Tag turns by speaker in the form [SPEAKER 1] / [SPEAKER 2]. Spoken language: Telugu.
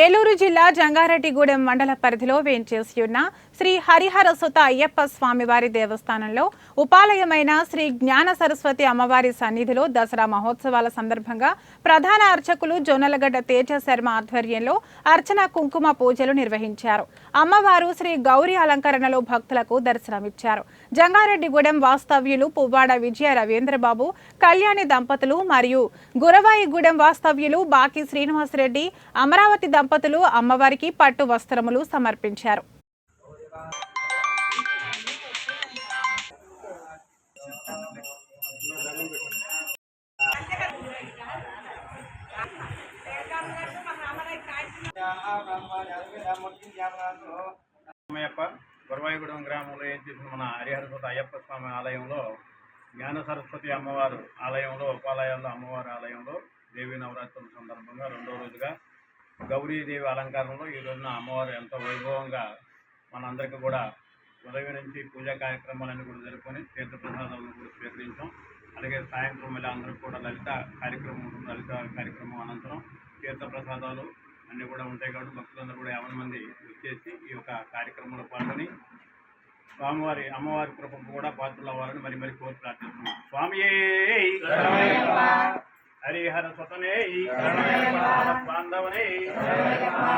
[SPEAKER 1] ఏలూరు జిల్లా జంగారెడ్డిగూడెం మండల పరిధిలో వేంచేసి ఉన్న శ్రీ హరిహర సుత అయ్యప్ప స్వామివారి దేవస్థానంలో ఉపాలయమైన శ్రీ జ్ఞాన సరస్వతి అమ్మవారి సన్నిధిలో దసరా మహోత్సవాల సందర్భంగా ప్రధాన అర్చకులు జొన్నలగడ్డ తేజ శర్మ ఆధ్వర్యంలో అర్చన కుంకుమ పూజలు నిర్వహించారు. అమ్మవారు శ్రీ గౌరీ అలంకరణలో భక్తులకు దర్శనమిచ్చారు. జంగారెడ్డిగూడెం వాస్తవ్యులు పువ్వాడ విజయ రవీంద్రబాబు కళ్యాణి దంపతులు మరియు గురవాయిగూడెం వాస్తవ్యులు బాకి శ్రీనివాసరెడ్డి అమరావతి దంపతులు అమ్మవారికి పట్టు వస్త్రములు సమర్పించారు.
[SPEAKER 2] అమ్మయ్యప్ప గురవాయిగూడెం గ్రామంలో ఏం చేసిన మన హరిహరస్వత అయ్యప్ప స్వామి ఆలయంలో జ్ఞాన సరస్వతి అమ్మవారు ఆలయంలో ఉపాలయాల్లో అమ్మవారి ఆలయంలో దేవీ నవరాత్రుల సందర్భంగా రెండో రోజుగా గౌరీదేవి అలంకారంలో ఈ రోజున అమ్మవారు ఎంతో వైభవంగా మనందరికీ కూడా ఉదయం నుంచి పూజా కార్యక్రమాలన్నీ కూడా జరుపుకొని తీర్థప్రసాదాలను కూడా స్వీకరించాం. అలాగే సాయంత్రం మళ్ళీ అందరూ కూడా లలిత కార్యక్రమం ఉంటుంది లలిత కార్యక్రమం అనంతరం తీర్థప్రసాదాలు అన్నీ కూడా ఉంటాయి కాబట్టి భక్తులందరూ కూడా యాభై మంది వచ్చేసి ఈ యొక్క కార్యక్రమంలో పాల్గొని స్వామివారి అమ్మవారి కృపకు కూడా పాత్రలు అవ్వాలని మరి మరి కోరి ప్రార్థిస్తున్నాం. స్వామి హరిహర సుతనే ಬೃಂದಾವನೇ